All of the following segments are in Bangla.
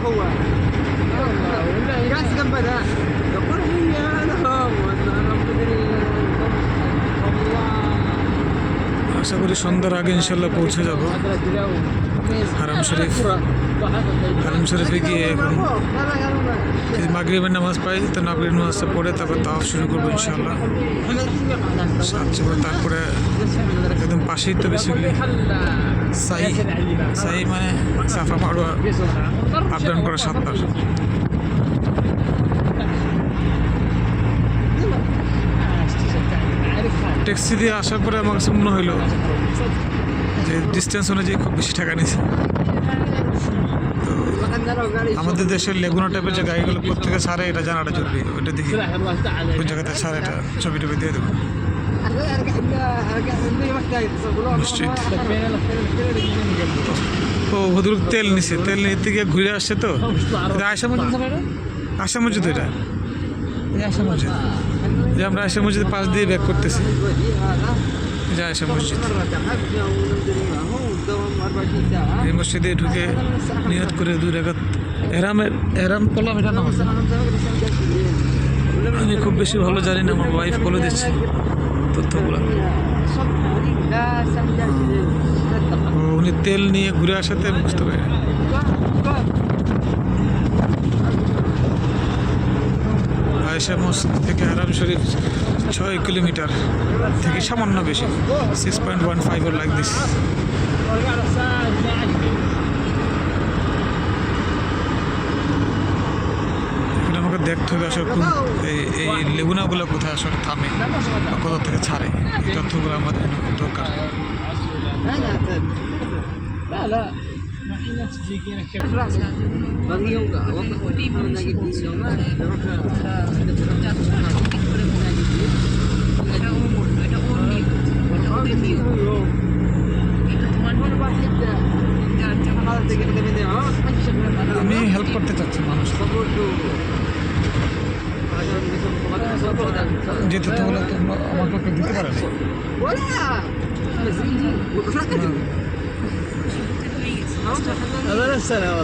هو جالس جنب ده يقول هي لهم وانا مدري আশা করি সন্ধ্যার আগে ইনশাল্লাহ পৌঁছে যাব হারাম শরীফ হারাম শরীফে গিয়ে এখন যদি মাগরিবের নামাজ পাই তো মাগরিব নামাজটা পড়ে তারপর তাওয়াফ শুরু করবো ইনশাল্লাহ সাহায্য করে তারপরে একদম পাশেই তো বেসিক্যালি সাই সাই মানে সাফা আপ ডাউন করা সাতবার। ট্যাক্সি দিয়ে আসার পরে আমার কাছে মনে হইল যে ডিস্টেন্স অনুযায়ী খুব বেশি টাকা নিয়েছে আমাদের দেশের লেগুনা টাইপের যে গাড়িগুলো প্রত্যেকে সারে এটা জানাটা জরুরি। ওইটা দেখি। ওই জায়গাতে ছাড়ে, এটা ছবি টবি দিয়ে দেবো। ও ভদ্রলোক তেল নিছে, তেল নিতে গিয়ে ঘুরে আসছে তো। আয়সা মসজিদ? আশা মসজিদ এটা? আশা মসজিদ। যে আমরা আয়সা মসজিদের পাশ দিয়ে ব্যাক করতেছি। যে আয়সা মসজিদ। এই মসজিদে ঢুকে নিয়ত করে দুই রেখাত এরামের এরাম কলাম এটা আছে আমি খুব বেশি ভালো জানি না, আমার ওয়াইফ বলে দিচ্ছে তথ্যগুলো। উনি তেল নিয়ে ঘুরে আসাতে বুঝতে পারি থেকে আরাম শরীফ ছয় কিলোমিটার থেকে সামান্য বেশি six point one five like this এখানে আমাকে দেখতে হবে আসলে কোন এই লেগুনাগুলো কোথায় আসলে থামে বা কোথা থেকে ছাড়ে? এই তথ্যগুলো আমাদের জন্য খুব দরকার। আমি হেল্প করতে চাচ্ছি মানুষ যে তথ্যগুলো তোমরা আমাকে একটু দিতে পারেন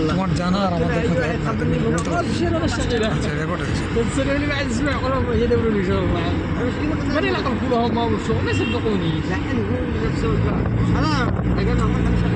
তোমার জানা আর আমাদের সাথে